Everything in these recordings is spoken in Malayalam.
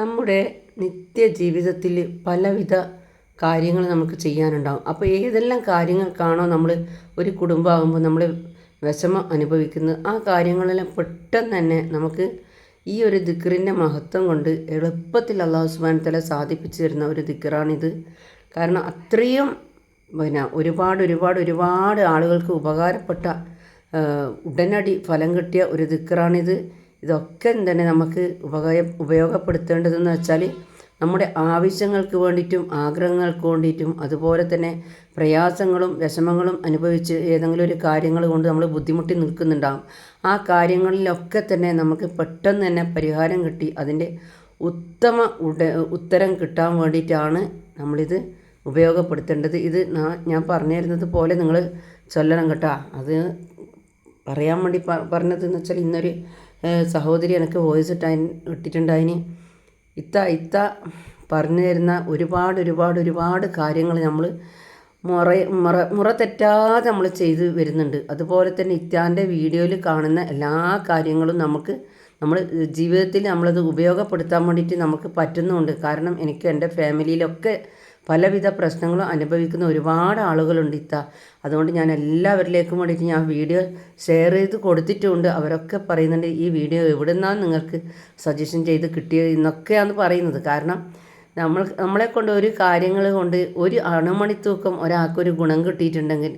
നമ്മുടെ നിത്യജീവിതത്തിൽ പലവിധ കാര്യങ്ങൾ നമുക്ക് ചെയ്യാനുണ്ടാകും അപ്പോൾ ഏതെല്ലാം കാര്യങ്ങൾക്കാണോ നമ്മൾ ഒരു കുടുംബമാകുമ്പോൾ നമ്മൾ വിഷമം അനുഭവിക്കുന്നത് ആ കാര്യങ്ങളെല്ലാം പെട്ടെന്ന് തന്നെ നമുക്ക് ഈ ഒരു ദിക്കറിന്റെ മഹത്വം കൊണ്ട് എളുപ്പത്തിൽ അള്ളാഹു സുബാനത്തല തല സാധിപ്പിച്ചു തരുന്ന ഒരു ദിക്കറാണിത് കാരണം അത്രയും പിന്നെ ഒരുപാട് ഒരുപാട് ഒരുപാട് ആളുകൾക്ക് ഉപകാരപ്പെട്ട ഉടനടി ഫലം കിട്ടിയ ഒരു ദിക്കറാണിത് ഇതൊക്കെ തന്നെ നമുക്ക് ഉപകാരം ഉപയോഗപ്പെടുത്തേണ്ടതെന്ന് വെച്ചാൽ നമ്മുടെ ആവശ്യങ്ങൾക്ക് വേണ്ടിയിട്ടും ആഗ്രഹങ്ങൾക്ക് വേണ്ടിയിട്ടും അതുപോലെ തന്നെ പ്രയാസങ്ങളും വിഷമങ്ങളും അനുഭവിച്ച് ഏതെങ്കിലും ഒരു കാര്യങ്ങൾ കൊണ്ട് നമ്മൾ ബുദ്ധിമുട്ടി നിൽക്കുന്നുണ്ടാകും ആ കാര്യങ്ങളിലൊക്കെ തന്നെ നമുക്ക് പെട്ടെന്ന് തന്നെ പരിഹാരം കിട്ടി. അതിന്റെ ഉത്തമ ഉട ഉത്തരം കിട്ടാൻ വേണ്ടിയിട്ടാണ് നമ്മളിത് ഉപയോഗപ്പെടുത്തേണ്ടത്. ഇത് ഞാൻ പറഞ്ഞു തരുന്നത് പോലെ നിങ്ങൾ ചൊല്ലണം കേട്ടോ. അത് പറയാൻ വേണ്ടി പറഞ്ഞതെന്ന് വെച്ചാൽ ഇന്നൊരു സഹോദരി എനിക്ക് വോയിസ് ഇട്ടാ ഇട്ടിട്ടുണ്ടായിന്. ഇത്ത ഇത്ത പറഞ്ഞു തരുന്ന ഒരുപാട് ഒരുപാട് ഒരുപാട് കാര്യങ്ങൾ നമ്മൾ മുറ മുറ മുറ തെറ്റാതെ നമ്മൾ ചെയ്ത് വരുന്നുണ്ട്. അതുപോലെ തന്നെ ഇത്താന്റെ വീഡിയോയിൽ കാണുന്ന എല്ലാ കാര്യങ്ങളും നമുക്ക് നമ്മൾ ജീവിതത്തിൽ നമ്മളത് ഉപയോഗപ്പെടുത്താൻ വേണ്ടിയിട്ട് നമുക്ക് പറ്റുന്നുണ്ട്. കാരണം എനിക്ക് എന്റെ ഫാമിലിയിലൊക്കെ പലവിധ പ്രശ്നങ്ങളും അനുഭവിക്കുന്ന ഒരുപാട് ആളുകളുണ്ട് ഇത്ത. അതുകൊണ്ട് ഞാൻ എല്ലാവരിലേക്കും വേണ്ടിയിട്ട് ഞാൻ വീഡിയോ ഷെയർ ചെയ്ത് കൊടുത്തിട്ടുണ്ട്. അവരൊക്കെ പറയുന്നുണ്ട് ഈ വീഡിയോ എവിടെ നിന്നാണ് നിങ്ങൾക്ക് സജഷൻ ചെയ്ത് കിട്ടിയത്? എന്നൊക്കെയാണ് പറയുന്നത്. കാരണം നമ്മൾ നമ്മളെ കൊണ്ട് ഒരു കാര്യങ്ങൾ കൊണ്ട് ഒരു അണുമണിത്തൂക്കം ഒരാൾക്കൊരു ഗുണം കിട്ടിയിട്ടുണ്ടെങ്കിൽ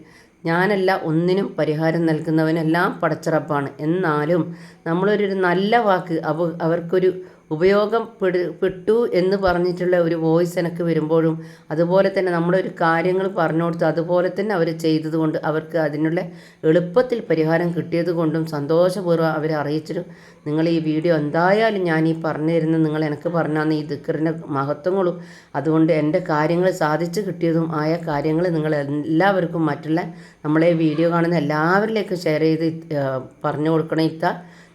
ഞാനല്ല ഒന്നിനും പരിഹാരം നൽകുന്നവനെല്ലാം പടച്ചിറപ്പാണ്. എന്നാലും നമ്മളൊരു നല്ല വാക്ക് അവ അവർക്കൊരു ഉപയോഗപ്പെടു പെട്ടു എന്ന് പറഞ്ഞിട്ടുള്ള ഒരു വോയിസ് എനിക്ക് വരുമ്പോഴും അതുപോലെ തന്നെ നമ്മളൊരു കാര്യങ്ങൾ പറഞ്ഞു കൊടുത്ത് അതുപോലെ തന്നെ അവർ ചെയ്തതുകൊണ്ട് അവർക്ക് അതിനുള്ള എളുപ്പത്തിൽ പരിഹാരം കിട്ടിയത് കൊണ്ടും സന്തോഷപൂർവം അവരെ അറിയിച്ചിട്ട് നിങ്ങൾ ഈ വീഡിയോ എന്തായാലും ഞാൻ ഈ പറഞ്ഞു തരുന്ന നിങ്ങൾ എനിക്ക് പറഞ്ഞാന്ന് ഈ ദിക്കറിന്റെ മഹത്വങ്ങളും അതുകൊണ്ട് എന്റെ കാര്യങ്ങൾ സാധിച്ചു കിട്ടിയതും ആയ കാര്യങ്ങൾ നിങ്ങൾ എല്ലാവർക്കും മറ്റുള്ള നമ്മളെ വീഡിയോ കാണുന്ന എല്ലാവരിലേക്കും ഷെയർ ചെയ്ത് പറഞ്ഞു കൊടുക്കണം ഇത്ത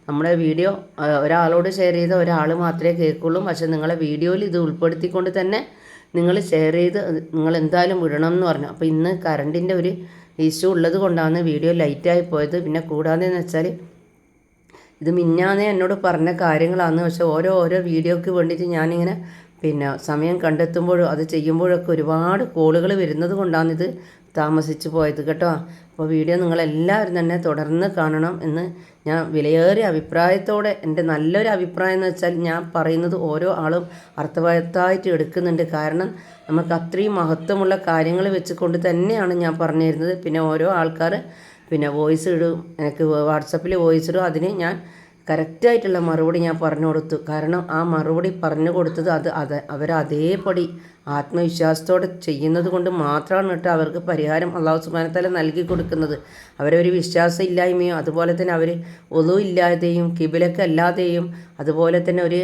നമ്മുടെ വീഡിയോ ഒരാളോട് ഷെയർ ചെയ്ത ഒരാൾ മാത്രമേ കേൾക്കുള്ളൂ. പക്ഷെ നിങ്ങളെ വീഡിയോയിൽ ഇത് ഉൾപ്പെടുത്തിക്കൊണ്ട് തന്നെ നിങ്ങൾ ഷെയർ ചെയ്ത് നിങ്ങൾ എന്തായാലും വിടണം എന്ന് പറഞ്ഞു. അപ്പോൾ ഇന്ന് കറണ്ടിന്റെ ഒരു ഇഷ്യൂ ഉള്ളത് കൊണ്ടാണ് വീഡിയോ ലൈറ്റായി പോയത്. പിന്നെ കൂടാതെ എന്ന് വെച്ചാൽ ഇത് മിന്നാന്നേ എന്നോട് പറഞ്ഞ കാര്യങ്ങളാണ് പക്ഷെ ഓരോ ഓരോ വീഡിയോയ്ക്ക് വേണ്ടിയിട്ട് ഞാനിങ്ങനെ പിന്നെ സമയം കണ്ടെത്തുമ്പോഴും അത് ചെയ്യുമ്പോഴൊക്കെ ഒരുപാട് കോളുകൾ വരുന്നത് കൊണ്ടാണിത് താമസിച്ച് പോയത് കേട്ടോ. അപ്പോൾ വീഡിയോ നിങ്ങളെല്ലാവരും തന്നെ തുടർന്ന് കാണണം എന്ന് ഞാൻ വിലയേറിയ അഭിപ്രായത്തോടെ എന്റെ നല്ലൊരു അഭിപ്രായം എന്ന് വെച്ചാൽ ഞാൻ പറയുന്നത് ഓരോ ആളും അർത്ഥവത്തായിട്ട് എടുക്കുന്നുണ്ട്. കാരണം നമുക്ക് അത്രയും മഹത്വമുള്ള കാര്യങ്ങൾ വെച്ചുകൊണ്ട് തന്നെയാണ് ഞാൻ പറഞ്ഞിരുന്നത്. പിന്നെ ഓരോ ആൾക്കാർ പിന്നെ വോയിസ് ഇടും എനിക്ക് വാട്സപ്പിൽ വോയിസ് ഇടും. അതിന് ഞാൻ കറക്റ്റായിട്ടുള്ള മറുപടി ഞാൻ പറഞ്ഞു കൊടുത്തു കാരണം ആ മറുപടി പറഞ്ഞു കൊടുത്തത് അത് അത് അവരതേപടി ആത്മവിശ്വാസത്തോടെ ചെയ്യുന്നത് കൊണ്ട് മാത്രമാണ് കേട്ടോ അവർക്ക് പരിഹാരം അള്ളാഹു സുബാനത്തല നൽകി കൊടുക്കുന്നത്. അവരൊരു വിശ്വാസം ഇല്ലായ്മയും അതുപോലെ തന്നെ അവർ ഒതു ഇല്ലാതെയും കിബിലൊക്കെ അല്ലാതെയും അതുപോലെ തന്നെ ഒരു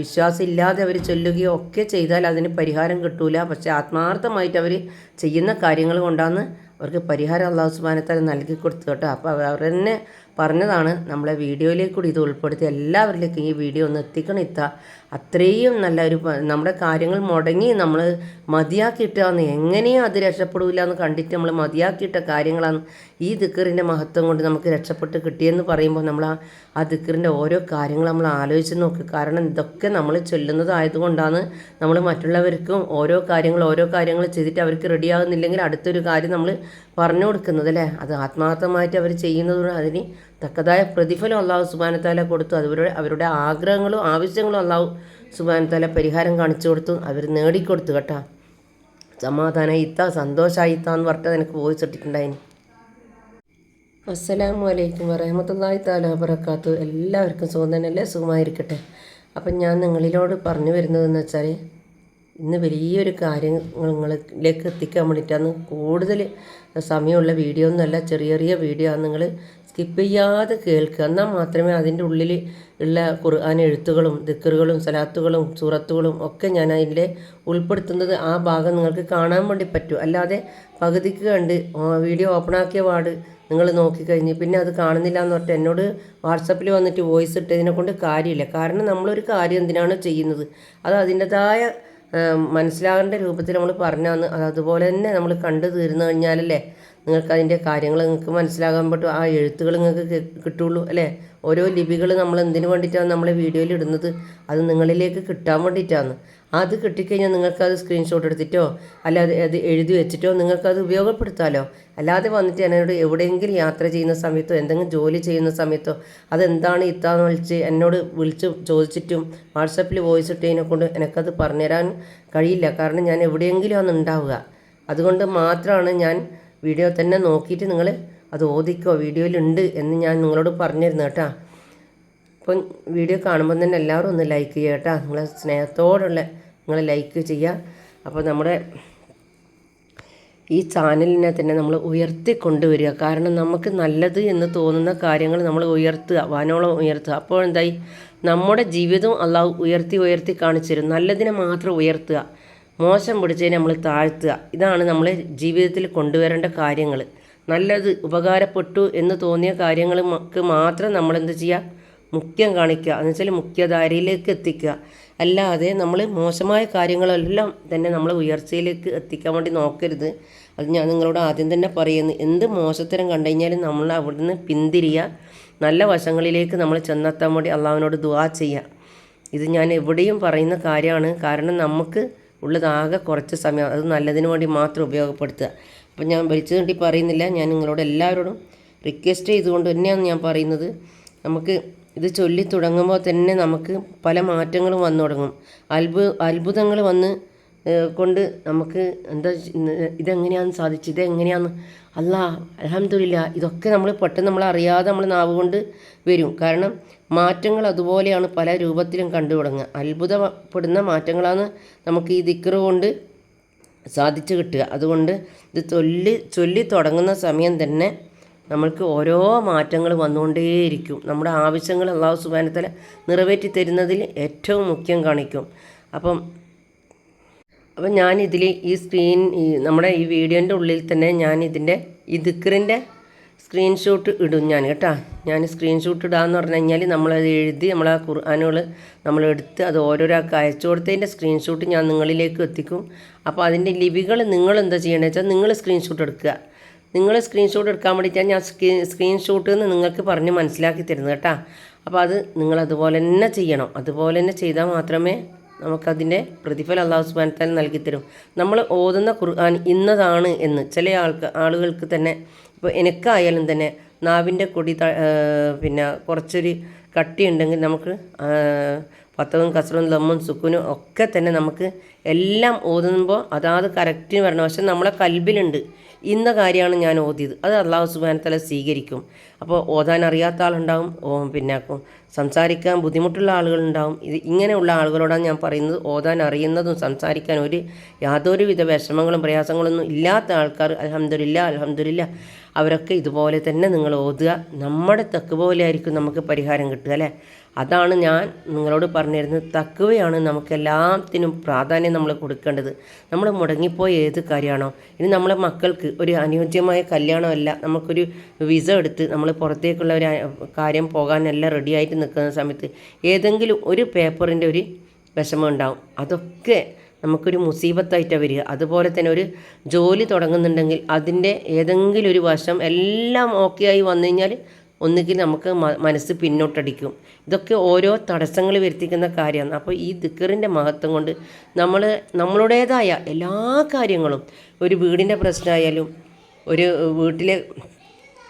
വിശ്വാസം ഇല്ലാതെ അവർ ചൊല്ലുകയോ ഒക്കെ ചെയ്താൽ അതിന് പരിഹാരം കിട്ടൂല. പക്ഷേ ആത്മാർത്ഥമായിട്ട് അവർ ചെയ്യുന്ന കാര്യങ്ങൾ കൊണ്ടാണ് അവർക്ക് പരിഹാരം അള്ളാഹു സുബാനത്തല നൽകി കൊടുത്തു കേട്ടോ. അപ്പോൾ അവർ തന്നെ പറഞ്ഞതാണ് നമ്മളെ വീഡിയോയിലേക്ക് കൂടി ഇത് ഉൾപ്പെടുത്തി എല്ലാവരിലേക്കും ഈ വീഡിയോ ഒന്ന് എത്തിക്കണം ഇത്ത. അത്രയും നല്ല ഒരു നമ്മുടെ കാര്യങ്ങൾ മുടങ്ങി നമ്മൾ മതിയാക്കിയിട്ടാന്ന് എങ്ങനെയും അത് രക്ഷപ്പെടില്ല എന്ന് കണ്ടിട്ട് നമ്മൾ മതിയാക്കിയിട്ട കാര്യങ്ങളാണ് ഈ ദിക്കറിന്റെ മഹത്വം കൊണ്ട് നമുക്ക് രക്ഷപ്പെട്ട് കിട്ടിയെന്ന് പറയുമ്പോൾ നമ്മൾ ആ ആ ദിക്കറിന്റെ ഓരോ കാര്യങ്ങൾ നമ്മൾ ആലോചിച്ച് നോക്കുക കാരണം ഇതൊക്കെ നമ്മൾ ചൊല്ലുന്നതായതുകൊണ്ടാണ് നമ്മൾ മറ്റുള്ളവർക്കും ഓരോ കാര്യങ്ങൾ ഓരോ കാര്യങ്ങൾ ചെയ്തിട്ട് അവർക്ക് റെഡിയാകുന്നില്ലെങ്കിൽ അടുത്തൊരു കാര്യം നമ്മൾ പറഞ്ഞു കൊടുക്കുന്നത് അല്ലേ? അത് ആത്മാർത്ഥമായിട്ട് അവർ ചെയ്യുന്നതുകൊണ്ട് അതിന് തക്കതായ പ്രതിഫലം അള്ളാഹു സുബാനത്താല കൊടുത്തു. അവരുടെ അവരുടെ ആഗ്രഹങ്ങളും ആവശ്യങ്ങളും അള്ളാഹു സുബാനത്താല പരിഹാരം കാണിച്ചു കൊടുത്തു. അവർ നേടിക്കൊടുത്തു കേട്ടോ. സമാധാന ഇത്ത എന്ന് പറഞ്ഞിട്ട് എനിക്ക് വോയിസ് ഇട്ടിട്ടുണ്ടായിന്. അസ്സലാമു അലൈക്കും വറഹമത്തല്ലാഹി താല വബറക്കാത്തു എല്ലാവർക്കും സുഖം തന്നെയല്ലേ? സുഖമായിരിക്കട്ടെ. അപ്പം ഞാൻ നിങ്ങളിലോട് പറഞ്ഞു വരുന്നതെന്ന് വെച്ചാൽ ഇന്ന് വലിയൊരു കാര്യം നിങ്ങളിലേക്ക് എത്തിക്കാൻ വേണ്ടിയിട്ടാണ് കൂടുതൽ സമയമുള്ള വീഡിയോ ഒന്നുമല്ല ചെറിയ ചെറിയ വീഡിയോ ആണ് നിങ്ങൾ സ്കിപ്പ് ചെയ്യാതെ കേൾക്കുക. എന്നാൽ മാത്രമേ അതിന്റെ ഉള്ളിൽ ഉള്ള ഖുർആൻ എഴുത്തുകളും ദിക്കറുകളും സലാത്തുകളും സൂറത്തുകളും ഒക്കെ ഞാൻ അതിന്റെ ഉൾപ്പെടുത്തുന്നത് ആ ഭാഗം നിങ്ങൾക്ക് കാണാൻ വേണ്ടി പറ്റൂ. അല്ലാതെ പകുതിക്ക് കണ്ട് വീഡിയോ ഓപ്പൺ ആക്കിയ പാട് നിങ്ങൾ നോക്കിക്കഴിഞ്ഞ് പിന്നെ അത് കാണുന്നില്ല എന്ന് പറഞ്ഞിട്ട് എന്നോട് വാട്സപ്പിൽ വന്നിട്ട് വോയിസ് ഇട്ടതിനെ കൊണ്ട് കാര്യമില്ല. കാരണം നമ്മളൊരു കാര്യം എന്തിനാണ് ചെയ്യുന്നത്? അത് അതിന്റെതായ മനസ്സിലാകേണ്ട രൂപത്തിൽ നമ്മൾ പറഞ്ഞാന്ന് അത് അതുപോലെ തന്നെ നമ്മൾ കണ്ടു തീർന്നു കഴിഞ്ഞാലല്ലേ നിങ്ങൾക്ക് അതിന്റെ കാര്യങ്ങൾ നിങ്ങൾക്ക് മനസ്സിലാകാൻ പറ്റും. ആ എഴുത്തുകൾ നിങ്ങൾക്ക് കിട്ടുള്ളൂ അല്ലേ? ഓരോ ലിപികൾ നമ്മൾ എന്തിനു വേണ്ടിയിട്ടാണ് നമ്മളെ വീഡിയോയിൽ ഇടുന്നത്? അത് നിങ്ങളിലേക്ക് കിട്ടാൻ വേണ്ടിയിട്ടാണ്. അത് കിട്ടിക്കഴിഞ്ഞാൽ നിങ്ങൾക്കത് സ്ക്രീൻഷോട്ട് എടുത്തിട്ടോ അല്ലാതെ അത് എഴുതി വെച്ചിട്ടോ നിങ്ങൾക്കത് ഉപയോഗപ്പെടുത്താമല്ലോ അല്ലാതെ വന്നിട്ട് എന്നോട് എവിടെയെങ്കിലും യാത്ര ചെയ്യുന്ന സമയത്തോ എന്തെങ്കിലും ജോലി ചെയ്യുന്ന സമയത്തോ അതെന്താണ് ഇത്താന്ന് വിളിച്ച് എന്നോട് വിളിച്ച് ചോദിച്ചിട്ടും വാട്സപ്പിൽ വോയിസ് ഇട്ടതിനെ കൊണ്ട് എനിക്കത് പറഞ്ഞുതരാൻ കഴിയില്ല. കാരണം ഞാൻ എവിടെയെങ്കിലും ആണ് ഉണ്ടാവുക. അതുകൊണ്ട് മാത്രമാണ് ഞാൻ വീഡിയോ തന്നെ നോക്കിയിട്ട് നിങ്ങൾ അത് ഓദിക്കോ വീഡിയോയിലുണ്ട് എന്ന് ഞാൻ നിങ്ങളോട് പറഞ്ഞിരുന്നു കേട്ടോ. അപ്പം വീഡിയോ കാണുമ്പോൾ തന്നെ എല്ലാവരും ഒന്ന് ലൈക്ക് ചെയ്യുക കേട്ടോ. നിങ്ങളെ സ്നേഹത്തോടുള്ള നിങ്ങൾ ലൈക്ക് ചെയ്യുക. അപ്പോൾ നമ്മുടെ ഈ ചാനലിനെ തന്നെ നമ്മൾ ഉയർത്തി കൊണ്ടുവരിക കാരണം നമുക്ക് നല്ലത് എന്ന് തോന്നുന്ന കാര്യങ്ങൾ നമ്മൾ ഉയർത്തുക. വാനോളം ഉയർത്തുക. അപ്പോൾ എന്തായി? നമ്മുടെ ജീവിതം അള്ളാഹു ഉയർത്തി ഉയർത്തി കാണിച്ചു തരും. നല്ലതിനെ മാത്രം ഉയർത്തുക. മോശം പിടിച്ചതിനെ നമ്മൾ താഴ്ത്തുക. ഇതാണ് നമ്മൾ ജീവിതത്തിൽ കൊണ്ടുവരേണ്ട കാര്യങ്ങൾ. നല്ലത് ഉപകാരപ്പെട്ടു എന്ന് തോന്നിയ കാര്യങ്ങൾക്ക് മാത്രം നമ്മൾ എന്ത് ചെയ്യുക? മുഖ്യം കാണിക്കുക. എന്ന് വെച്ചാൽ മുഖ്യധാരയിലേക്ക് എത്തിക്കുക. അല്ലാതെ നമ്മൾ മോശമായ കാര്യങ്ങളെല്ലാം തന്നെ നമ്മൾ ഉയർച്ചയിലേക്ക് എത്തിക്കാൻ വേണ്ടി നോക്കരുത്. അത് ഞാൻ നിങ്ങളോട് ആദ്യം തന്നെ പറയുന്നു. എന്ത് മോശത്തരം കണ്ടു കഴിഞ്ഞാലും നമ്മൾ അവിടുന്ന് പിന്തിരിയുക നല്ല വശങ്ങളിലേക്ക് നമ്മൾ ചെന്നെത്താൻ വേണ്ടി അള്ളാഹുവിനോട് ദുവാ ചെയ്യുക. ഇത് ഞാൻ എവിടെയും പറയുന്ന കാര്യമാണ്. കാരണം നമുക്ക് ഉള്ളതാകെ കുറച്ച് സമയം അത് നല്ലതിന് വേണ്ടി മാത്രം ഉപയോഗപ്പെടുത്തുക. അപ്പം ഞാൻ വിളിച്ചത് വേണ്ടി പറയുന്നില്ല. ഞാൻ നിങ്ങളോട് എല്ലാവരോടും റിക്വസ്റ്റ് ചെയ്തുകൊണ്ട് തന്നെയാണ് ഞാൻ പറയുന്നത്. നമുക്ക് ഇത് ചൊല്ലി തുടങ്ങുമ്പോൾ തന്നെ നമുക്ക് പല മാറ്റങ്ങളും വന്നു തുടങ്ങും. അത്ഭു അത്ഭുതങ്ങൾ വന്ന് കൊണ്ട് നമുക്ക് എന്താ ഇതെങ്ങനെയാണ് സാധിച്ചത് ഇതെങ്ങനെയാണ് അല്ലാ അലഹമില്ല ഇതൊക്കെ നമ്മൾ പെട്ടെന്ന് നമ്മൾ അറിയാതെ നമ്മൾ നാവ് കൊണ്ട് വരും. കാരണം മാറ്റങ്ങൾ അതുപോലെയാണ് പല രൂപത്തിലും കണ്ടു തുടങ്ങുക. അത്ഭുതപ്പെടുന്ന മാറ്റങ്ങളാണ് നമുക്ക് ഈ ദിക്കറ് കൊണ്ട് സാധിച്ചു കിട്ടുക. അതുകൊണ്ട് ഇത് ചൊല്ലി ചൊല്ലി തുടങ്ങുന്ന സമയം തന്നെ നമ്മൾക്ക് ഓരോ മാറ്റങ്ങൾ വന്നുകൊണ്ടേയിരിക്കും. നമ്മുടെ ആവശ്യങ്ങൾ അള്ളാഹു സുബാനത്തല നിറവേറ്റി തരുന്നതിൽ ഏറ്റവും മുഖ്യം കാണിക്കും. അപ്പം അപ്പം ഞാനിതിൽ ഈ സ്ക്രീൻ നമ്മുടെ ഈ വീഡിയോന്റെ ഉള്ളിൽ തന്നെ ഞാൻ ഇതിന്റെ ഈ ദിക്കറിന്റെ സ്ക്രീൻഷോട്ട് ഇടും ഞാൻ കേട്ടോ? ഞാൻ സ്ക്രീൻഷോട്ട് ഇടാന്ന് പറഞ്ഞു കഴിഞ്ഞാൽ നമ്മളത് എഴുതി നമ്മളെ ഖുർആാനുകൾ നമ്മൾ എടുത്ത് അത് ഓരോരാൾക്ക് അയച്ചു കൊടുത്തതിന്റെ സ്ക്രീൻഷോട്ട് ഞാൻ നിങ്ങളിലേക്ക് എത്തിക്കും. അപ്പോൾ അതിന്റെ ലിപികൾ നിങ്ങൾ എന്താ ചെയ്യണമെന്ന് വെച്ചാൽ നിങ്ങൾ സ്ക്രീൻഷോട്ട് എടുക്കുക. നിങ്ങൾ സ്ക്രീൻഷോട്ട് എടുക്കാൻ വേണ്ടിയിട്ടാണ് ഞാൻ സ്ക്രീ സ്ക്രീൻഷോട്ട് എന്ന് നിങ്ങൾക്ക് പറഞ്ഞ് മനസ്സിലാക്കി തരുന്നത് കേട്ടോ? അപ്പോൾ അത് നിങ്ങൾ അതുപോലെ തന്നെ ചെയ്യണം. അതുപോലെ തന്നെ ചെയ്താൽ മാത്രമേ നമുക്കതിന്റെ പ്രതിഫലം അള്ളാഹു സുബാനത്താൽ നൽകി തരും നമ്മൾ ഓതുന്ന ഖുർആൻ ഇന്നതാണ് എന്ന് ചില ആൾക്ക് ആളുകൾക്ക് തന്നെ ഇപ്പോൾ എനിക്കായാലും തന്നെ നാവിന്റെ കൊടി പിന്നെ കുറച്ചൊരു കട്ടിയുണ്ടെങ്കിൽ നമുക്ക് പത്തവും കസറും ലമ്മും സുക്കുനും ഒക്കെ തന്നെ നമുക്ക് എല്ലാം ഓതുമ്പോൾ അതാത് കറക്റ്റിന് വരണം. പക്ഷെ നമ്മളെ കൽബിലുണ്ട്. ഇന്ന കാര്യമാണ് ഞാൻ ഓതിയത്. അത് അള്ളാഹു സുബാനത്തല സ്വീകരിക്കും. അപ്പോൾ ഓതാൻ അറിയാത്ത ആളുണ്ടാവും. പിന്നെ സംസാരിക്കാൻ ബുദ്ധിമുട്ടുള്ള ആളുകളുണ്ടാവും. ഇത് ഇങ്ങനെയുള്ള ആളുകളോടാണ് ഞാൻ പറയുന്നത്. ഓതാൻ അറിയുന്നതും സംസാരിക്കാൻ ഒരു യാതൊരുവിധ വിഷമങ്ങളും പ്രയാസങ്ങളൊന്നും ഇല്ലാത്ത ആൾക്കാർ അലഹമില്ല അലഹമില്ല അവരൊക്കെ ഇതുപോലെ തന്നെ നിങ്ങൾ ഓതുക. നമ്മുടെ തെക്ക് പോലെ ആയിരിക്കും നമുക്ക് പരിഹാരം കിട്ടുക അല്ലേ? അതാണ് ഞാൻ നിങ്ങളോട് പറഞ്ഞിരുന്നത്. തക്കവയാണ് നമുക്ക് എല്ലാത്തിനും പ്രാധാന്യം നമ്മൾ കൊടുക്കേണ്ടത്. നമ്മൾ മുടങ്ങിപ്പോയ ഏത് കാര്യമാണോ? ഇനി നമ്മളെ മക്കൾക്ക് ഒരു അനുയോജ്യമായ കല്യാണമല്ല. നമുക്കൊരു വിസ എടുത്ത് നമ്മൾ പുറത്തേക്കുള്ള ഒരു കാര്യം പോകാനെല്ലാം റെഡിയായിട്ട് നിൽക്കുന്ന സമയത്ത് ഏതെങ്കിലും ഒരു പേപ്പറിന്റെ ഒരു വിഷമം ഉണ്ടാവും. അതൊക്കെ നമുക്കൊരു മുസീബത്തായിട്ടാണ് വരിക. അതുപോലെ തന്നെ ഒരു ജോലി തുടങ്ങുന്നുണ്ടെങ്കിൽ അതിന്റെ ഏതെങ്കിലും ഒരു വശം എല്ലാം ഓക്കെ ആയി വന്നു കഴിഞ്ഞാൽ ഒന്നുകിൽ നമുക്ക് മനസ്സ് പിന്നോട്ടടിക്കും. ഇതൊക്കെ ഓരോ തടസ്സങ്ങൾ വരുത്തിക്കുന്ന കാര്യമാണ്. അപ്പോൾ ഈ ദിക്കറിന്റെ മഹത്വം കൊണ്ട് നമ്മൾ നമ്മളുടേതായ എല്ലാ കാര്യങ്ങളും ഒരു വീടിന്റെ പ്രശ്നമായാലും ഒരു വീട്ടിലെ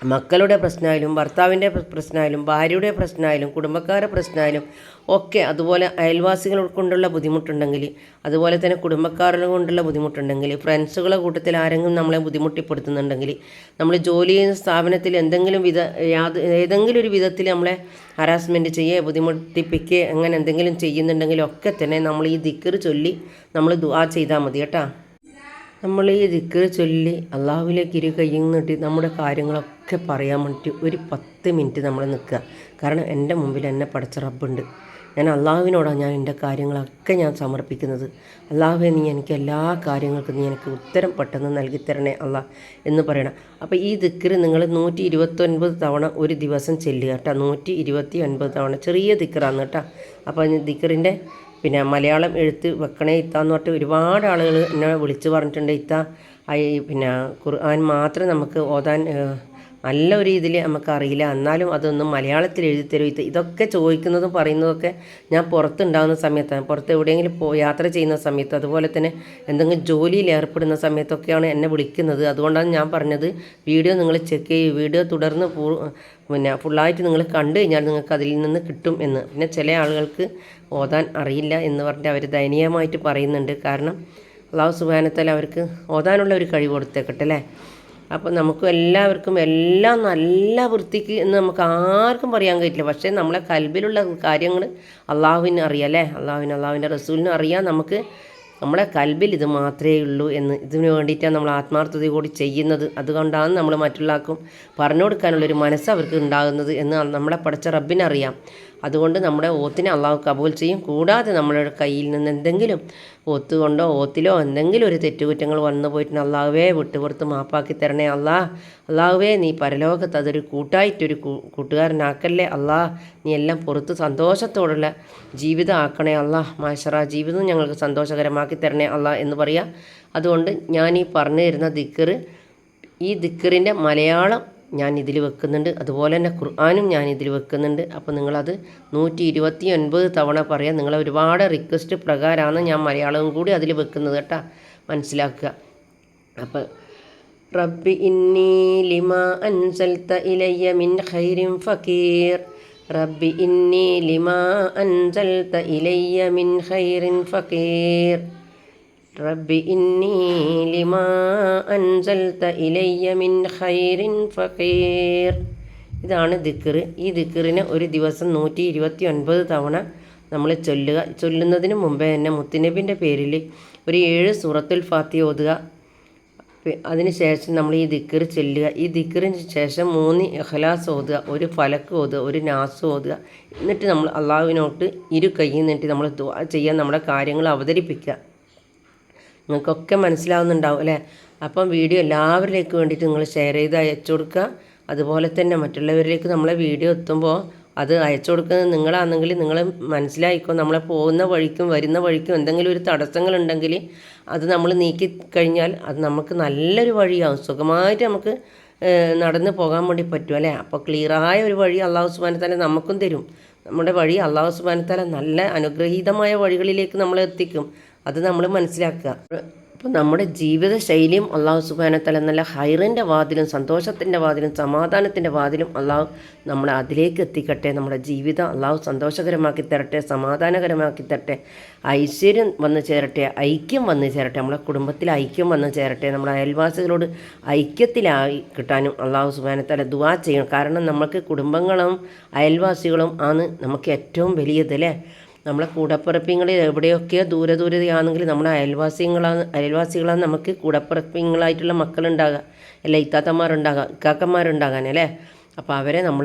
മക്കളുടെ പ്രശ്നമായാലും ഭർത്താവിന്റെ പ്ര- പ്രശ്നമായാലും ഭാര്യയുടെ പ്രശ്നമായാലും കുടുംബക്കാരുടെ പ്രശ്നമായാലും ഒക്കെ അതുപോലെ അയൽവാസികൾ കൊണ്ടുള്ള ബുദ്ധിമുട്ടുണ്ടെങ്കിൽ അതുപോലെ തന്നെ കുടുംബക്കാരുടെ കൊണ്ടുള്ള ബുദ്ധിമുട്ടുണ്ടെങ്കിൽ ഫ്രണ്ട്സുകളെ കൂട്ടത്തിൽ ആരെങ്കിലും നമ്മളെ ബുദ്ധിമുട്ടിപ്പെടുത്തുന്നുണ്ടെങ്കിൽ നമ്മൾ ജോലി ചെയ്യുന്ന സ്ഥാപനത്തിൽ എന്തെങ്കിലും വിധ യാത് ഏതെങ്കിലും ഒരു വിധത്തിൽ നമ്മളെ ഹറാസ്മെന്റ് ചെയ്യുക ബുദ്ധിമുട്ടിപ്പിക്കുക അങ്ങനെ എന്തെങ്കിലും ചെയ്യുന്നുണ്ടെങ്കിലൊക്കെ തന്നെ നമ്മൾ ഈ ദിക്കർ ചൊല്ലി നമ്മൾ ദുആ ചെയ്താൽ മതി കേട്ടോ. നമ്മൾ ഈ ദിക്കർ ചൊല്ലി അള്ളാഹുവിലേക്ക് ഇരു കയ്യിൽ നീട്ടി നമ്മുടെ കാര്യങ്ങളൊക്കെ പറയാൻ വേണ്ടിയിട്ട് ഒരു പത്ത് മിനിറ്റ് നമ്മൾ നിൽക്കുക. കാരണം എന്റെ മുമ്പിൽ എന്നെ പഠിച്ച റബ്ബുണ്ട്. ഞാൻ അള്ളാഹുവിനോടാണ് ഞാൻ എന്റെ കാര്യങ്ങളൊക്കെ ഞാൻ സമർപ്പിക്കുന്നത്. അള്ളാഹുവെ നീ എനിക്ക് എല്ലാ കാര്യങ്ങൾക്കും നീ എനിക്ക് ഉത്തരം പെട്ടെന്ന് നൽകി തരണേ അള്ളാഹ് എന്ന് പറയണം. അപ്പോൾ ഈ ദിക്കർ നിങ്ങൾ നൂറ്റി ഇരുപത്തൊൻപത് തവണ ഒരു ദിവസം ചെല്ലുക കേട്ടോ. നൂറ്റി ഇരുപത്തി ഒൻപത് തവണ ചെറിയ ദിക്കറാണ് കേട്ടോ. അപ്പോൾ ദിക്കറിന്റെ പിന്നെ മലയാളം എഴുത്ത് വെക്കണേ ഇത്ത എന്ന് പറഞ്ഞിട്ട് ഒരുപാട് ആളുകൾ എന്നെ വിളിച്ച് പറഞ്ഞിട്ടുണ്ട് ഇത്ത. പിന്നെ ഖുർആൻ മാത്രം നമുക്ക് ഓതാൻ നല്ല ഒരു ഇതിൽ നമുക്കറിയില്ല. എന്നാലും അതൊന്നും മലയാളത്തിൽ എഴുതിത്തരും തരും. ഇത് ഇതൊക്കെ ചോദിക്കുന്നതും പറയുന്നതൊക്കെ ഞാൻ പുറത്തുണ്ടാകുന്ന സമയത്താണ്. പുറത്ത് എവിടെയെങ്കിലും പോ യാത്ര ചെയ്യുന്ന സമയത്ത് അതുപോലെ തന്നെ എന്തെങ്കിലും ജോലിയിൽ ഏർപ്പെടുന്ന സമയത്തൊക്കെയാണ് എന്നെ വിളിക്കുന്നത്. അതുകൊണ്ടാണ് ഞാൻ പറഞ്ഞത് വീഡിയോ നിങ്ങൾ ചെക്ക് ചെയ്യൂ. വീഡിയോ തുടർന്ന് പിന്നെ ഫുള്ളായിട്ട് നിങ്ങൾ കണ്ടു കഴിഞ്ഞാൽ നിങ്ങൾക്ക് അതിൽ നിന്ന് കിട്ടും എന്ന്. പിന്നെ ചില ആളുകൾക്ക് ഓതാൻ അറിയില്ല എന്ന് പറഞ്ഞ് അവർ ദയനീയമായിട്ട് പറയുന്നുണ്ട്. കാരണം അള്ളാഹു സുബാനത്താൽ അവർക്ക് ഓതാനുള്ള ഒരു കഴിവ് കൊടുത്തേക്കട്ടെ അല്ലേ? അപ്പോൾ നമുക്ക് എല്ലാവർക്കും എല്ലാം നല്ല വൃത്തിക്ക് എന്ന് നമുക്ക് ആർക്കും പറയാൻ കഴിയില്ല. പക്ഷേ നമ്മളെ കൽബിലുള്ള കാര്യങ്ങൾ അള്ളാഹുവിന് അറിയാം അല്ലേ? അള്ളാഹുവിന് അള്ളാഹുവിന്റെ റസൂലിനും അറിയാം. നമുക്ക് നമ്മളെ കൽബിൽ ഇത് മാത്രമേ ഉള്ളൂ എന്ന് ഇതിനു വേണ്ടിയിട്ടാണ് നമ്മൾ ആത്മാർത്ഥത കൂടി ചെയ്യുന്നത്. അതുകൊണ്ടാണ് നമ്മൾ മറ്റുള്ളവർക്കും പറഞ്ഞു കൊടുക്കാനുള്ളൊരു മനസ്സ് അവർക്ക് ഉണ്ടാകുന്നത് എന്ന് നമ്മളെ പഠിച്ച റബ്ബിനറിയാം അതുകൊണ്ട് നമ്മുടെ ഓത്തിനെ അള്ളാഹു കബൂൽ ചെയ്യും. കൂടാതെ നമ്മളുടെ കയ്യിൽ നിന്ന് എന്തെങ്കിലും ഓത്ത് കൊണ്ടോ ഓത്തിലോ എന്തെങ്കിലും ഒരു തെറ്റുകുറ്റങ്ങൾ വന്നു പോയിട്ട് അള്ളാഹുവേ വിട്ടുപുറത്ത് മാപ്പാക്കി തരണേ അള്ളാഹ്. അള്ളാഹുവേ നീ പരലോകത്ത് അതൊരു കൂട്ടായിട്ടൊരു കൂട്ടുകാരനാക്കല്ലേ അള്ളാഹ്. നീ എല്ലാം പുറത്ത് സന്തോഷത്തോടുള്ള ജീവിതം ആക്കണേ അള്ളാഹ്. മാഷറ ജീവിതം ഞങ്ങൾക്ക് സന്തോഷകരമാക്കി തരണേ അള്ളാ എന്ന് പറയാം. അതുകൊണ്ട് ഞാൻ ഈ പറഞ്ഞു തരുന്ന ദിക്കറ് ഈ ദിക്കറിന്റെ മലയാളം ഞാൻ ഇതിൽ വെക്കുന്നുണ്ട്. അതുപോലെ തന്നെ ഖുർആാനും ഞാൻ ഇതിൽ വെക്കുന്നുണ്ട്. അപ്പോൾ നിങ്ങളത് നൂറ്റി ഇരുപത്തി ഒൻപത് തവണ പറയാം. നിങ്ങളെ ഒരുപാട് റിക്വസ്റ്റ് പ്രകാരമാണ് ഞാൻ മലയാളവും കൂടി അതിൽ വെക്കുന്നത് കേട്ടോ. മനസ്സിലാക്കുക. അപ്പോൾ റബ്ബി ഇന്നി ലിമ അൻസൽത്ത ഇലയ്യ മിൻ ഖൈരിൻ ഫക്കീർ റബ്ബി ഇന്നി ലിമ അൻസൽത്ത ഇലയ്യ മിൻ ഖൈറിൻ ഫക്കീർ റബ്ബി ഇന്നി ലിമാ ഖൈറിൻ ഫഖീർ. ഇതാണ് ദിക്കറ് ഈ ദിക്കറിന് ഒരു ദിവസം നൂറ്റി ഇരുപത്തി ഒൻപത് തവണ നമ്മൾ ചൊല്ലുക. ചൊല്ലുന്നതിന് മുമ്പേ തന്നെ മുത്തുനബിന്റെ പേരിൽ ഒരു ഏഴ് സൂറത്തുൽ ഫാത്തി ഓതുക. അതിന് അതിനുശേഷം നമ്മൾ ഈ ദിക്കർ ചൊല്ലുക. ഈ ദിക്കറിന് ശേഷം മൂന്ന് ഇഖ്ലാസ് ഓതുക ഒരു ഫലക്ക് ഓതുക ഒരു നാസ് ഓതുക. എന്നിട്ട് നമ്മൾ അള്ളാഹുവിനോട്ട് ഇരു കൈ നിന്നിട്ട് നമ്മൾ ചെയ്യാൻ നമ്മുടെ കാര്യങ്ങൾ അവതരിപ്പിക്കുക. നിങ്ങൾക്കൊക്കെ മനസ്സിലാവുന്നുണ്ടാവും അല്ലേ? അപ്പം വീഡിയോ എല്ലാവരിലേക്ക് വേണ്ടിയിട്ട് നിങ്ങൾ ഷെയർ ചെയ്ത് അയച്ചു കൊടുക്കുക. അതുപോലെ തന്നെ മറ്റുള്ളവരിലേക്ക് നമ്മളെ വീഡിയോ എത്തുമ്പോൾ അത് അയച്ചു കൊടുക്കുന്നത് നിങ്ങളാണെങ്കിൽ നിങ്ങൾ മനസ്സിലായിക്കോ നമ്മളെ പോകുന്ന വഴിക്കും വരുന്ന വഴിക്കും എന്തെങ്കിലും ഒരു തടസ്സങ്ങളുണ്ടെങ്കിൽ അത് നമ്മൾ നീക്കി കഴിഞ്ഞാൽ അത് നമുക്ക് നല്ലൊരു വഴിയാവും. സുഖമായിട്ട് നമുക്ക് നടന്ന് പോകാൻ വേണ്ടി പറ്റും അല്ലേ? അപ്പോൾ ക്ലിയറായ ഒരു വഴി അള്ളാഹു സുബാനത്താല നമുക്കും തരും. നമ്മുടെ വഴി അള്ളാഹു സുബാനത്താല നല്ല അനുഗ്രഹീതമായ വഴികളിലേക്ക് നമ്മളെ എത്തിക്കും. അത് നമ്മൾ മനസ്സിലാക്കുക. അപ്പോൾ നമ്മുടെ ജീവിത ശൈലിയും അള്ളാഹു സുബാനത്തല നല്ല ഹൈറിന്റെ വാതിലും സന്തോഷത്തിന്റെ വാതിലും സമാധാനത്തിന്റെ വാതിലും അള്ളാഹു നമ്മളെ അതിലേക്ക് എത്തിക്കട്ടെ. നമ്മുടെ ജീവിതം അള്ളാഹു സന്തോഷകരമാക്കി തരട്ടെ സമാധാനകരമാക്കി തരട്ടെ. ഐശ്വര്യം വന്നു ചേരട്ടെ ഐക്യം വന്നു ചേരട്ടെ. നമ്മുടെ കുടുംബത്തിൽ ഐക്യം വന്നു ചേരട്ടെ. നമ്മുടെ അയൽവാസികളോട് ഐക്യത്തിലായി കിട്ടാനും അള്ളാഹു സുബാനത്തല ദുവാ ചെയ്യണം. കാരണം നമുക്ക് കുടുംബങ്ങളും അയൽവാസികളും ആണ് നമുക്ക് ഏറ്റവും വലിയത് അല്ലേ? നമ്മളെ കൂടപ്പിറപ്പിങ്ങൾ എവിടെയൊക്കെയോ ദൂരെ ദൂരതയാണെങ്കിൽ നമ്മുടെ അയൽവാസികളാണ് അയൽവാസികളാണ് നമുക്ക് കൂടപ്പിറപ്പിങ്ങളായിട്ടുള്ള മക്കളുണ്ടാകുക അല്ല ഇത്താത്തമാരുണ്ടാകാം ഇക്കാക്കന്മാരുണ്ടാകാൻ അല്ലേ? അപ്പോൾ അവരെ നമ്മൾ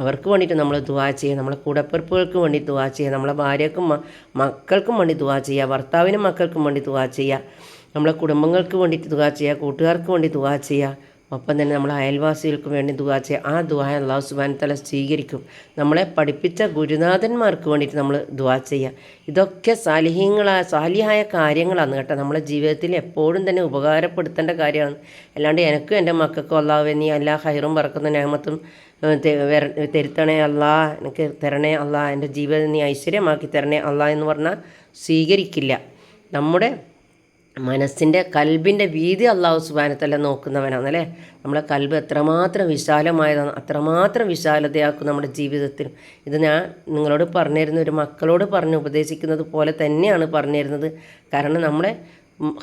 അവർക്ക് വേണ്ടിയിട്ട് നമ്മൾ ദുവാ ചെയ്യുക നമ്മളെ കൂടപ്പിറപ്പുകൾക്ക് വേണ്ടി ദുവാ ചെയ്യുക നമ്മളെ ഭാര്യക്കും മക്കൾക്കും വേണ്ടി ദുവാ ചെയ്യുക ഭർത്താവിനും മക്കൾക്കും വേണ്ടി ദുവാ ചെയ്യുക നമ്മളെ കുടുംബങ്ങൾക്ക് വേണ്ടിയിട്ട് ദുവാ ചെയ്യുക കൂട്ടുകാർക്ക് വേണ്ടി ദുവാ ചെയ്യുക ഒപ്പം തന്നെ നമ്മൾ അയൽവാസികൾക്ക് വേണ്ടി ദുവാ ചെയ്യുക. ആ ദുവാ അള്ളാഹു സുബാൻ തല സ്വീകരിക്കും. നമ്മളെ പഠിപ്പിച്ച ഗുരുനാഥന്മാർക്ക് വേണ്ടിയിട്ട് നമ്മൾ ദുവാ ചെയ്യുക. ഇതൊക്കെ സാലിഹ്യങ്ങളായ സാലിഹായ കാര്യങ്ങളാണ് കേട്ടോ. നമ്മളെ ജീവിതത്തിൽ എപ്പോഴും തന്നെ ഉപകാരപ്പെടുത്തേണ്ട കാര്യമാണ്. അല്ലാണ്ട് എനിക്കും എന്റെ മക്കൾക്കും അള്ളാഹു നീ എല്ലാ ഹൈറും പറക്കുന്ന നേമത്തും തരുത്തണേ അല്ലാ എനിക്ക് തരണേ അല്ലാ എന്റെ ജീവിതം നീ ഐശ്വര്യമാക്കി തരണേ അല്ലാ എന്ന് പറഞ്ഞാൽ സ്വീകരിക്കില്ല. നമ്മുടെ മനസ്സിന്റെ കൽബിന്റെ വീതി അള്ളാഹു സുബാനത്തല്ല നോക്കുന്നവനാണ് അല്ലേ നമ്മളെ കൽബ് എത്രമാത്രം വിശാലമായതാണ് അത്രമാത്രം വിശാലതയാക്കും നമ്മുടെ ജീവിതത്തിൽ. ഇത് ഞാൻ നിങ്ങളോട് പറഞ്ഞിരുന്ന ഒരു മക്കളോട് പറഞ്ഞ് ഉപദേശിക്കുന്നത് പോലെ തന്നെയാണ് പറഞ്ഞിരുന്നത്. കാരണം നമ്മുടെ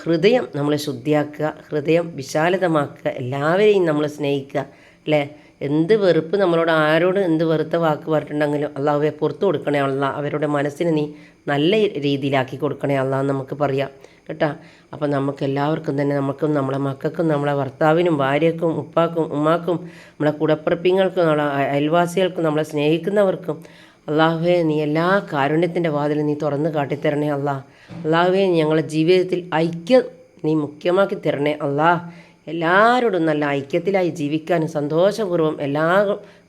ഹൃദയം നമ്മളെ ശുദ്ധിയാക്കുക ഹൃദയം വിശാലതമാക്കുക എല്ലാവരെയും നമ്മൾ സ്നേഹിക്കുക അല്ലേ? എന്ത് വെറുപ്പ് നമ്മളോട് ആരോട് എന്ത് വെറുത്ത വാക്ക് പറഞ്ഞിട്ടുണ്ടെങ്കിലും അള്ളാഹുവെ പുറത്തു കൊടുക്കണേ അല്ല അവരുടെ മനസ്സിന് നീ നല്ല രീതിയിലാക്കി കൊടുക്കണേ അള്ളാഹെന്ന് നമുക്ക് പറയാം. കേട്ടോ? അപ്പോൾ നമുക്ക് എല്ലാവർക്കും തന്നെ നമുക്കും നമ്മളെ മക്കൾക്കും നമ്മളെ ഭർത്താവിനും ഭാര്യക്കും ഉപ്പാക്കും ഉമ്മാക്കും നമ്മളെ കുടപ്പിറപ്പിങ്ങൾക്കും നമ്മളെ അയ- അയൽവാസികൾക്കും നമ്മളെ സ്നേഹിക്കുന്നവർക്കും അള്ളാഹുവെ നീ എല്ലാ കാരുണ്യത്തിന്റെ വാതിലും നീ തുറന്ന് കാട്ടിത്തരണേ അള്ളാഹ് അള്ളാഹുവെ ഞങ്ങളുടെ ജീവിതത്തിൽ ഐക്യം നീ മുഖ്യമാക്കി തരണേ അള്ളാഹ് എല്ലാവരോടും നല്ല ഐക്യത്തിലായി ജീവിക്കാനും സന്തോഷപൂർവം എല്ലാ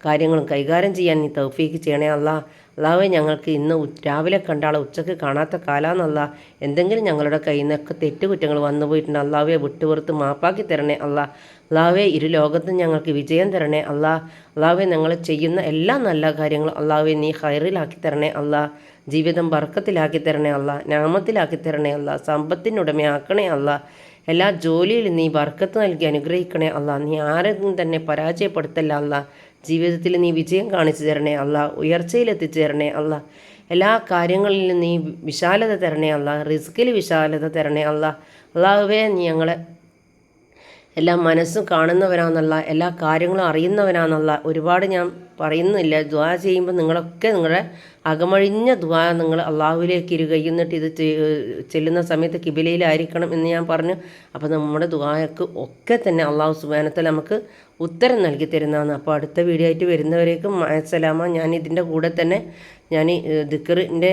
കാര്യങ്ങളും കൈകാര്യം ചെയ്യാൻ നീ തൗഫീക്ക് ചെയ്യണേ അല്ലാ അള്ളാഹെ ഞങ്ങൾക്ക് ഇന്ന് രാവിലെ കണ്ട ആളെ ഉച്ചയ്ക്ക് കാണാത്ത കാലാന്നല്ല. എന്തെങ്കിലും ഞങ്ങളുടെ കയ്യിൽ നിന്നൊക്കെ തെറ്റുകുറ്റങ്ങൾ വന്നു പോയിട്ടുണ്ട്. അള്ളാഹെ വിട്ടുപുറത്ത് മാപ്പാക്കി തരണേ അല്ല. അള്ളാഹെ ഇരു ലോകത്തും ഞങ്ങൾക്ക് വിജയം തരണേ അല്ലാ. അള്ളാഹെ ഞങ്ങൾ ചെയ്യുന്ന എല്ലാ നല്ല കാര്യങ്ങളും അള്ളാവെ നീ ഹൈറിലാക്കി തരണേ അല്ലാ. ജീവിതം വർക്കത്തിലാക്കി തരണേ അല്ല. നാമത്തിലാക്കി തരണേ അല്ല. സമ്പത്തിനുടമയാക്കണേ അല്ല. എല്ലാ ജോലിയിലും നീ വർക്കത്ത് നൽകി അനുഗ്രഹിക്കണേ അല്ല. നീ ആരെയും തന്നെ പരാജയപ്പെടുത്തല്ല അല്ല. ജീവിതത്തിൽ നീ വിജയം കാണിച്ചു തരണേ അല്ല ഉയർച്ചയിലെത്തിച്ചു തരണേ അല്ല എല്ലാ കാര്യങ്ങളിലും നീ വിശാലത തരണേ അല്ല റിസ്ക്കിൽ വിശാലത തരണേ അല്ല. അള്ളാഹുവേ നീ ഞങ്ങളെ എല്ലാ മനസ്സും കാണുന്നവനാണെന്നുള്ള എല്ലാ കാര്യങ്ങളും അറിയുന്നവനാണെന്നുള്ള ഒരുപാട് ഞാൻ പറയുന്നില്ല. ദ്വാ ചെയ്യുമ്പോൾ നിങ്ങളൊക്കെ നിങ്ങളുടെ അകമഴിഞ്ഞ ദ്വാ നിങ്ങൾ അള്ളാഹുവിലേക്ക് ഇരു എന്നിട്ട് ഇത് ചെല്ലുന്ന സമയത്ത് കിബിലയിലായിരിക്കണം എന്ന് ഞാൻ പറഞ്ഞു. അപ്പോൾ നമ്മുടെ ദ്വായക്ക് ഒക്കെ തന്നെ അള്ളാഹു സുബാനത്തിൽ നമുക്ക് ഉത്തരം നൽകി തരുന്നതാണ്. അപ്പോൾ അടുത്ത വീഡിയോ ആയിട്ട് വരുന്നവരേക്കും മായസലാമ ഞാൻ ഇതിന്റെ കൂടെ തന്നെ ഞാൻ ദിക്കറിന്റെ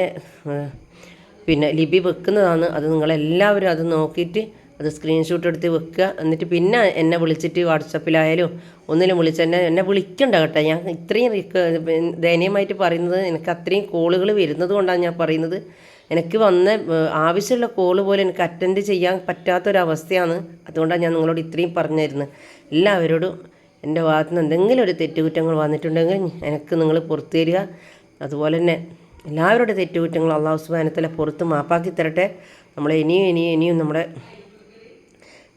പിന്നെ ലിപി വെക്കുന്നതാണ്. അത് നിങ്ങളെല്ലാവരും അത് നോക്കിയിട്ട് അത് സ്ക്രീൻഷോട്ട് എടുത്ത് വെക്കുക. എന്നിട്ട് പിന്നെ എന്നെ വിളിച്ചിട്ട് വാട്സപ്പിലായാലും ഒന്നിലും വിളിച്ച് എന്നെ എന്നെ വിളിക്കണ്ട കേട്ടോ. ഞാൻ ഇത്രയും ദയനീയമായിട്ട് പറയുന്നത് എനിക്ക് അത്രയും കോളുകൾ വരുന്നത് കൊണ്ടാണ് ഞാൻ പറയുന്നത്. എനിക്ക് വന്ന ആവശ്യമുള്ള കോൾ പോലും എനിക്ക് അറ്റൻഡ് ചെയ്യാൻ പറ്റാത്തൊരവസ്ഥയാണ്. അതുകൊണ്ടാണ് ഞാൻ നിങ്ങളോട് ഇത്രയും പറഞ്ഞു തരുന്നത് എല്ലാവരോടും എന്റെ ഭാഗത്ത് നിന്ന് എന്തെങ്കിലും ഒരു തെറ്റുകുറ്റങ്ങൾ വന്നിട്ടുണ്ടെങ്കിൽ എനിക്ക് നിങ്ങൾ പുറത്തു തരിക അതുപോലെ തന്നെ എല്ലാവരുടെ തെറ്റുകുറ്റങ്ങൾ അള്ളാഹു സുബാനത്തിലെ പുറത്ത് മാപ്പാക്കി തരട്ടെ. നമ്മളെ ഇനിയും ഇനിയും ഇനിയും നമ്മുടെ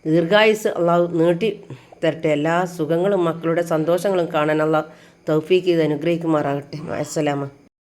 ദീർഘായുസ് അള്ളാഹു നീട്ടി തരട്ടെ. എല്ലാ സുഖങ്ങളും മക്കളുടെ സന്തോഷങ്ങളും കാണാൻ അള്ളാഹ് തൗഫീക്ക് ചെയ്ത് അനുഗ്രഹിക്കുമാറാകട്ടെ. അസ്സലാമ